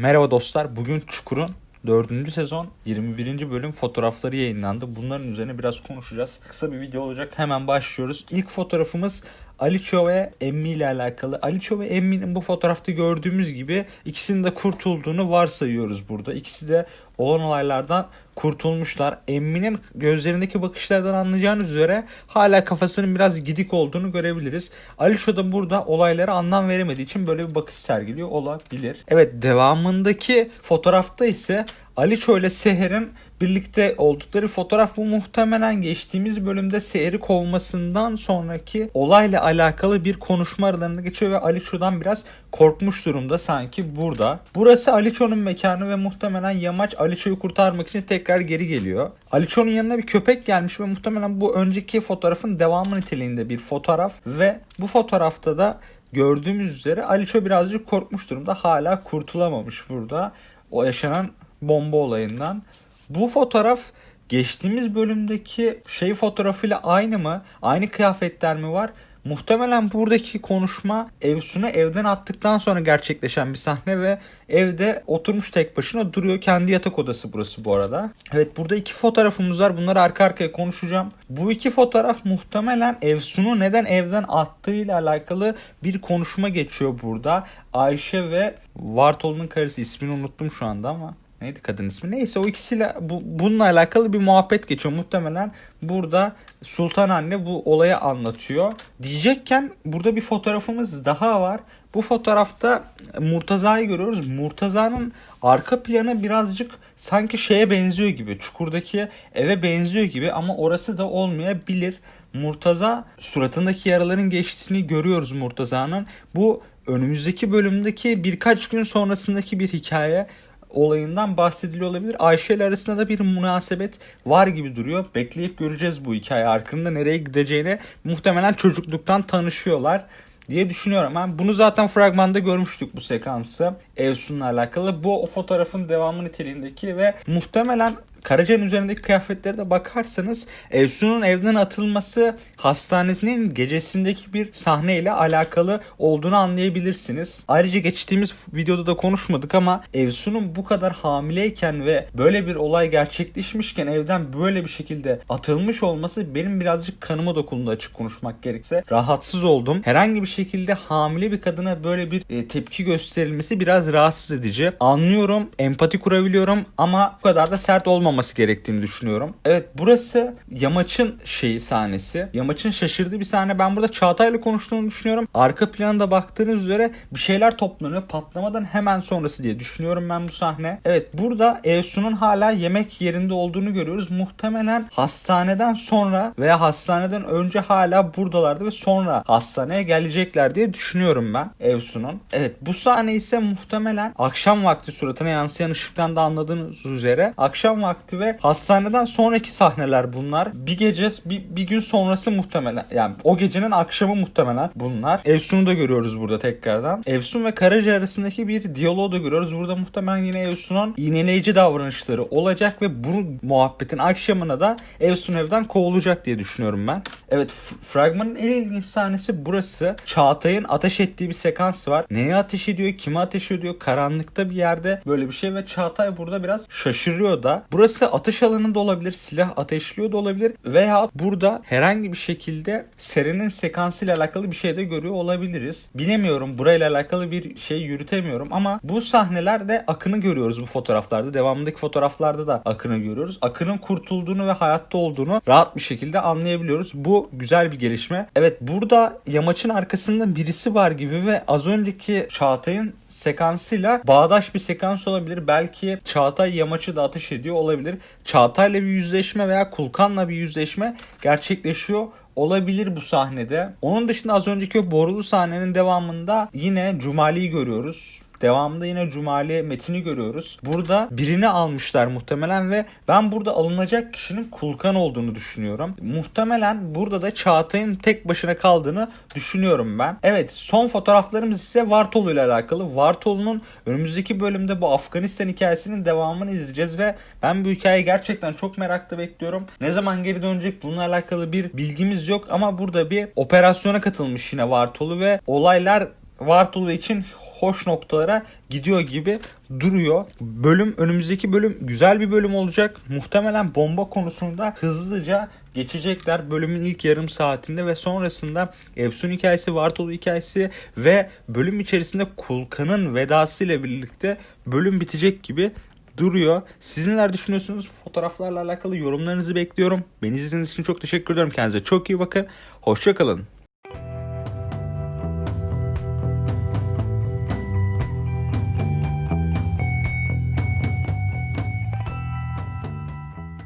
Merhaba dostlar. Bugün Çukur'un 4. sezon 21. bölüm fotoğrafları yayınlandı. Bunların üzerine biraz konuşacağız. Kısa bir video olacak. Hemen başlıyoruz. İlk fotoğrafımız Aliço ve Emmi ile alakalı. Aliço ve Emmi'nin bu fotoğrafta gördüğümüz gibi ikisinin de kurtulduğunu varsayıyoruz burada. İkisi de olan olaylardan kurtulmuşlar. Emmi'nin gözlerindeki bakışlardan anlayacağınız üzere hala kafasının biraz gidik olduğunu görebiliriz. Aliço da burada olaylara anlam veremediği için böyle bir bakış sergiliyor olabilir. Evet devamındaki fotoğrafta ise Aliço ile Seher'in birlikte oldukları fotoğraf bu muhtemelen geçtiğimiz bölümde Seher'i kovmasından sonraki olayla alakalı bir konuşma aralarında geçiyor ve Aliço'dan biraz korkmuş durumda sanki burada. Burası Aliço'nun mekanı ve muhtemelen Yamaç Aliço'yu kurtarmak için tekrar geri geliyor. Aliço'nun yanına bir köpek gelmiş ve muhtemelen bu önceki fotoğrafın devamı niteliğinde bir fotoğraf ve bu fotoğrafta da gördüğümüz üzere Aliço birazcık korkmuş durumda. Hala kurtulamamış burada o yaşanan bomba olayından. Bu fotoğraf geçtiğimiz bölümdeki şey fotoğrafıyla aynı mı? Aynı kıyafetler mi var? Muhtemelen buradaki konuşma Evsun'u evden attıktan sonra gerçekleşen bir sahne ve evde oturmuş tek başına duruyor. Kendi yatak odası burası bu arada. Evet burada iki fotoğrafımız var. Bunları arka arkaya konuşacağım. Bu iki fotoğraf muhtemelen Evsun'u neden evden attığıyla alakalı bir konuşma geçiyor burada. Ayşe ve Vartolu'nun karısı ismini unuttum şu anda ama Neydi kadın ismi? Neyse o ikisiyle bu, bununla alakalı bir muhabbet geçiyor. Muhtemelen burada Sultan Anne bu olayı anlatıyor. Diyecekken burada bir fotoğrafımız daha var. Bu fotoğrafta Murtaza'yı görüyoruz. Murtaza'nın arka planı birazcık sanki şeye benziyor gibi. Çukurdaki eve benziyor gibi ama orası da olmayabilir. Murtaza suratındaki yaraların geçtiğini görüyoruz Murtaza'nın. Bu önümüzdeki bölümdeki birkaç gün sonrasındaki bir hikaye olayından bahsediliyor olabilir. Ayşe ile arasında da bir münasebet var gibi duruyor. Bekleyip göreceğiz bu hikaye arkında nereye gideceğini. Muhtemelen çocukluktan tanışıyorlar diye düşünüyorum. Ben bunu zaten fragmanda görmüştük bu sekansı. Evsun'la alakalı. Bu o fotoğrafın devamı niteliğindeki ve muhtemelen Karaca'nın üzerindeki kıyafetlere de bakarsanız Evsun'un evden atılması hastanesinin gecesindeki bir sahneyle alakalı olduğunu anlayabilirsiniz. Ayrıca geçtiğimiz videoda da konuşmadık ama Evsun'un bu kadar hamileyken ve böyle bir olay gerçekleşmişken evden böyle bir şekilde atılmış olması benim birazcık kanıma dokundu açık konuşmak gerekirse. Rahatsız oldum. Herhangi bir şekilde hamile bir kadına böyle bir e, tepki gösterilmesi biraz rahatsız edici. Anlıyorum, empati kurabiliyorum ama bu kadar da sert olmaması gerektiğini düşünüyorum. Evet burası Yamaç'ın şeyi sahnesi. Yamaç'ın şaşırdığı bir sahne. Ben burada Çağatay'la konuştuğunu düşünüyorum. Arka planda baktığınız üzere bir şeyler toplanıyor. Patlamadan hemen sonrası diye düşünüyorum ben bu sahne. Evet burada Evsun'un hala yemek yerinde olduğunu görüyoruz. Muhtemelen hastaneden sonra veya hastaneden önce hala buradalardı ve sonra hastaneye gelecekler diye düşünüyorum ben Evsun'un. Evet bu sahne ise muhtemelen akşam vakti suratına yansıyan ışıktan da anladığınız üzere akşam vakti ve hastaneden sonraki sahneler bunlar. Bir gece bir, bir gün sonrası muhtemelen yani o gecenin akşamı muhtemelen bunlar. Evsun'u da görüyoruz burada tekrardan. Evsun ve Karaca arasındaki bir diyaloğu da görüyoruz. Burada muhtemelen yine Evsun'un iğneleyici davranışları olacak ve bu muhabbetin akşamına da Evsun evden kovulacak diye düşünüyorum ben. Evet fragmanın en ilginç sahnesi burası. Çağatay'ın ateş ettiği bir sekans var. Neye ateş ediyor, kime ateş ediyor? Karanlıkta bir yerde böyle bir şey ve Çağatay burada biraz şaşırıyor da. Burası atış alanında olabilir, silah ateşliyor da olabilir veya burada herhangi bir şekilde Seren'in sekansıyla alakalı bir şey de görüyor olabiliriz. Bilemiyorum burayla alakalı bir şey yürütemiyorum ama bu sahnelerde Akın'ı görüyoruz bu fotoğraflarda. Devamındaki fotoğraflarda da Akın'ı görüyoruz. Akın'ın kurtulduğunu ve hayatta olduğunu rahat bir şekilde anlayabiliyoruz. Bu güzel bir gelişme. Evet burada yamaçın arkasında birisi var gibi ve az önceki Çağatay'ın sekansıyla bağdaş bir sekans olabilir. Belki Çağatay Yamaç'ı da ateş ediyor olabilir. Çağatay'la bir yüzleşme veya Kulkan'la bir yüzleşme gerçekleşiyor olabilir bu sahnede. Onun dışında az önceki o borulu sahnenin devamında yine Cumali'yi görüyoruz. Devamında yine Cumali Metin'i görüyoruz. Burada birini almışlar muhtemelen ve ben burada alınacak kişinin Kulkan olduğunu düşünüyorum. Muhtemelen burada da Çağatay'ın tek başına kaldığını düşünüyorum ben. Evet son fotoğraflarımız ise Vartolu ile alakalı. Vartolu'nun önümüzdeki bölümde bu Afganistan hikayesinin devamını izleyeceğiz ve ben bu hikayeyi gerçekten çok merakla bekliyorum. Ne zaman geri dönecek bununla alakalı bir bilgimiz yok ama burada bir operasyona katılmış yine Vartolu ve olaylar Vartolu için hoş noktalara gidiyor gibi duruyor. Bölüm önümüzdeki bölüm güzel bir bölüm olacak. Muhtemelen bomba konusunda hızlıca geçecekler bölümün ilk yarım saatinde ve sonrasında Efsun hikayesi, Vartolu hikayesi ve bölüm içerisinde Kulkan'ın vedası ile birlikte bölüm bitecek gibi duruyor. Siz neler düşünüyorsunuz? Fotoğraflarla alakalı yorumlarınızı bekliyorum. Beni izlediğiniz için çok teşekkür ederim. Kendinize çok iyi bakın. Hoşçakalın.